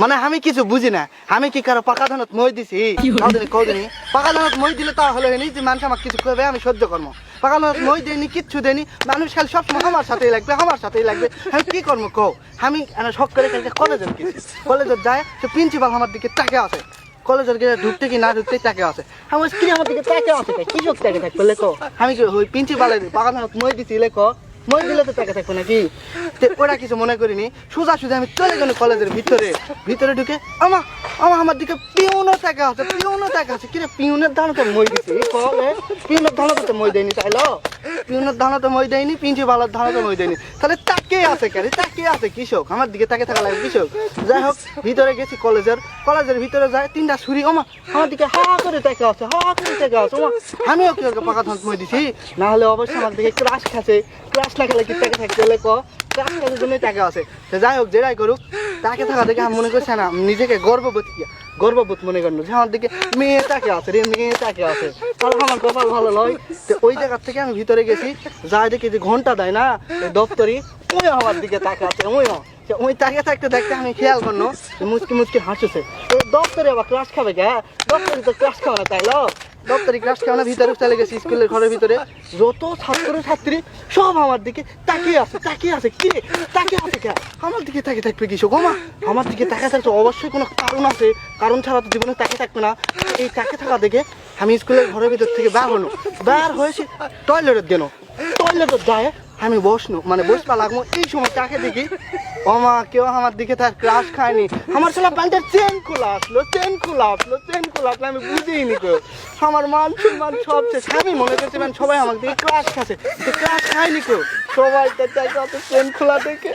মানে আমি কিছু বুঝি না। আমি কি কারও পাকা ধানত মই দিছি? কদিনি কদিনি পাকা ধানত মই দিলে তা হলো হয়নি যে মানুষ আমাকে কিছু করবে আমি সহ্য করব পাকা ধানত মই দেয়নি কিচ্ছু দেয়নি মানুষ খালি সবসময় আমার সাথেই লাগবে আমার সাথেই লাগবে। আমি কি করব কও? আমি শখ করে কালকে কলেজে গেছি। কলেজে যায় সে প্রিন্সিপাল আমার দিকে তাকে আছে। কলেজের গেলে ঢুকতে কি না ঢুকতে তাকে আছে। আমার স্ত্রী আমার দিকে তাকে আছে কি চোখ তাকে থাকবে লেখো আমি কি ওই প্রিন্সিপালের পাকা ধানত মই দিছি লেখো মই দিলে তো টাকা থাকব নাকি? তে ওরা কিছু মনে করিনি। সোজা সোজা আমি চলে গেল কলেজের ভিতরে। ভিতরে ঢুকে আমা আমা আমার দিকে পিউনও টাকা আছে পিউনও টাকা আছে। কিরে, পিউনের ধান তো মই দিছি? কলে পিউনের ধান তো মই দেয়নি তাইলো পিউনের ধান তো মই দেয়নি প্রিন্সিপালের ধান তো মই দেয়নি। তাহলে তাকে আছে কেন? তাকে আছে কৃষক। আমার দিকে তাকে থাকা লাগে কৃষক। যাই হোক, ভিতরে গেছি কলেজের। কলেজের ভিতরে যায়, তিনটা ছুরি, ওমা, আমার দিকে হা করে টাকা আছে, হা করে টাকা আছে। ওমা, আমিও কি পাকা ধান মই দিছি? না হলে অবশ্যই আমার দিকে ক্রাশ খাচ্ছে। ক্রাশ খেলে কি টাকা থাকতে হলে ক? জন্যই আছে। যাই হোক করুক, তাকে থাকা দেখে আমি মনে না, নিজেকে গর্ববোধ মনে আমার দিকে আছে, রে আছে। আমার ভালো নয়। ওই জায়গার থেকে আমি ভিতরে গেছি, যাই দেখি যে ঘণ্টা দেয় না দপ্তরি ওই আমার দিকে তাকে আছে, ওই ওই তাকে থাকতে দেখতে আমি খেয়াল করল মুচকি মুচকি হাসছে দপ্তরে আবার ক্লাস খাবে কে? দপ্তরি তো ক্লাস না তাইলো দপ্তরি ক্লাস ভিতরে চলে গেছি স্কুলের ঘরের ভিতরে? যত ছাত্র ছাত্রী সব আমার দিকে তাকিয়ে আছে তাকিয়ে আছে। কি? তাকিয়ে আছে কে? আমার দিকে তাকিয়ে থাকবে কি গোমা আমার দিকে তাকিয়ে থাকতে অবশ্যই কোনো কারণ আছে। কারণ ছাড়া তো জীবনে তাকিয়ে থাকবে না। এই তাকিয়ে থাকা দেখে আমি স্কুলের ঘরের ভিতর থেকে বার হলো বার হয়েছি টয়লেটের গেল টয়লেটের যায়, আমি বসনো মানে বসবা লাগবো। এই সময় তাকে দেখি, ওমা, কেউ আমার দিকে তার ক্রাশ খায়নি। আমার ছেলে প্যান্টের চেন খোলা আসলো চেন চেন খোলা আসলো আমি বুঝিনি কো আমার মান সম্মান সব শেষ। আমি মনে করছি মানে সবাই আমাকে দিকে ক্লাস খাচ্ছে। ক্লাস খায়নি কেউ। সবাই তো চাইছে অত চেন খোলা দেখে।